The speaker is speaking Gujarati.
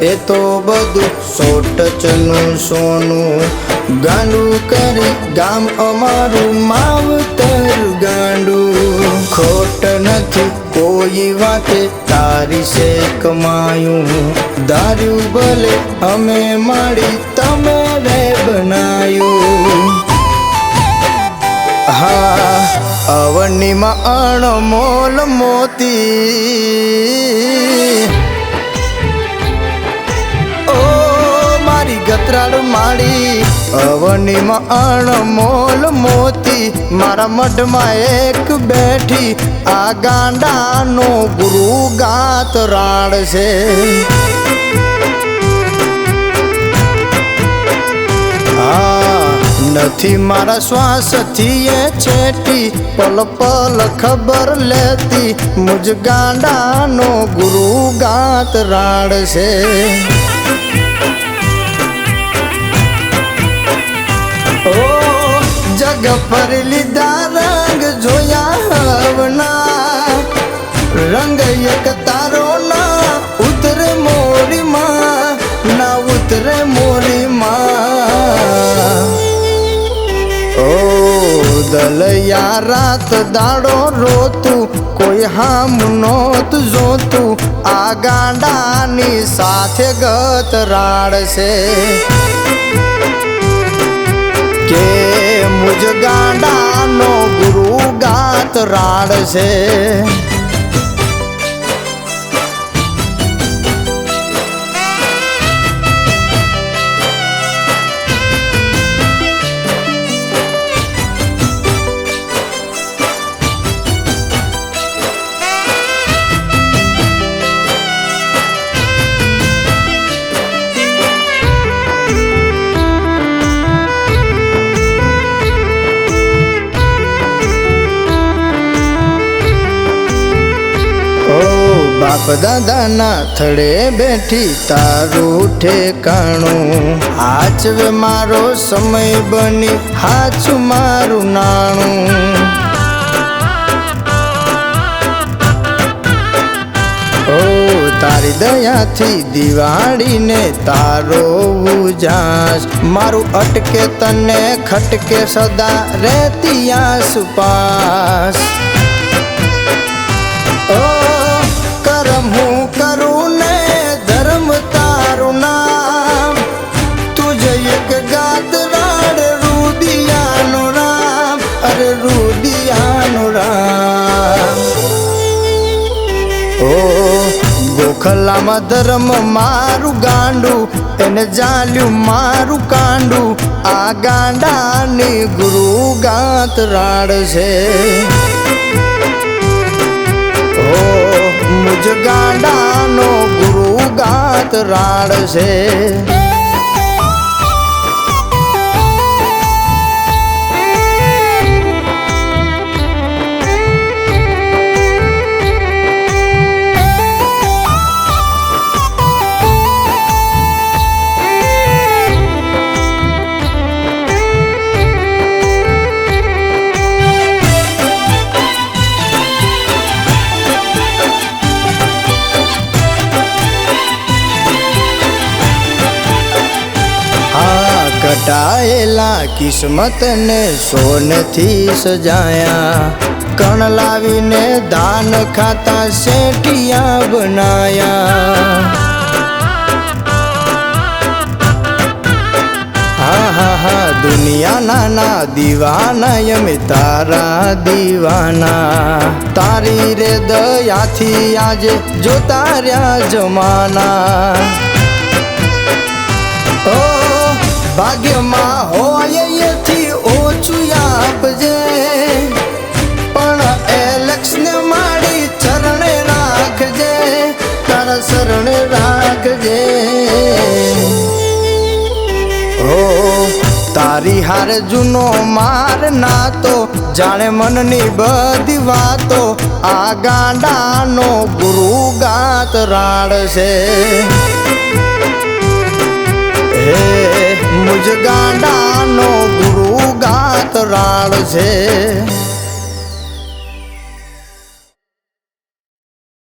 તો બધું સોટચનું સોનું. ગાંડું કરી ગામ અમારું માવતર ગાંડું. ખોટ નથી કોઈ વાતે તારી છે કમાયું દારૂ ભલે અમે માડી તમે રે બનાયું હા, અવનીમાં અણમોલ મોતી. મારી ગતરાળ માડી અવનીમાં અણમોલ મોતી, મારા મઢમાં એક બેઠી, આ ગાંડાનો ગુરુ ગાત રાડ છે. નથી મારા શ્વાસથી એ છેટી, પલ પલ ખબર લેતી, મુજ ગાંડાનો ગુરુ ગાત રાડ છે. જગ પર લીધા રંગ જોયા હવના. રંગ એક તારો ના, ઉતરે મોરીમાં, ના ઉતરે મોરીમાં. ઓ દલયા, રાત દાડો રોતું, કોઈ હામ નોત જોતું, આ ગાંડાની સાથે ગત રાડ છે કે મુજ ગાંડાનો ગુરુ ગાત રાડ છે. બાપ દાદાના થડે બેઠી તારું ઠેકાણું. હાચવે મારો સમય બની, હાચું મારું નાણું. તારી દયાથી દિવાળીને તારો ઉજાસ. મારું અટકે તને ખટકે સદા રહેતી આસપાસ. ઓ ગોખલામાં ધર્મ મારું ગાંડું, એને જાલ્યું મારું કાંડું. આ ગાંડાની ગુરુ ગાત રાડ છે. ઓ ગાંડાનો ગુરુ ગાત રાડ છે. આ કટાયેલા કિસ્મતને સોનથી સજાયા. કણ લાવીને દાન ખાતા શેઠિયા બનાયા. હા હા હા, દુનિયાના ના દીવાના યમે તારા દીવાના. તારી રે દયાથી આજે જોતા રહ્યા જમાના. ભાગ્યમાં હોય એથી ઓછું આપજે પણ એ લક્ષ્યને મારી ચરણે રાખજે, તારા શરણે રાખજે. ઓ, તારી હાર જૂનો માર નાતો, જાણે મનની બધી વાતો આ ગાંડાનો ગુરુ ગાત રાડ છે રાડ છે.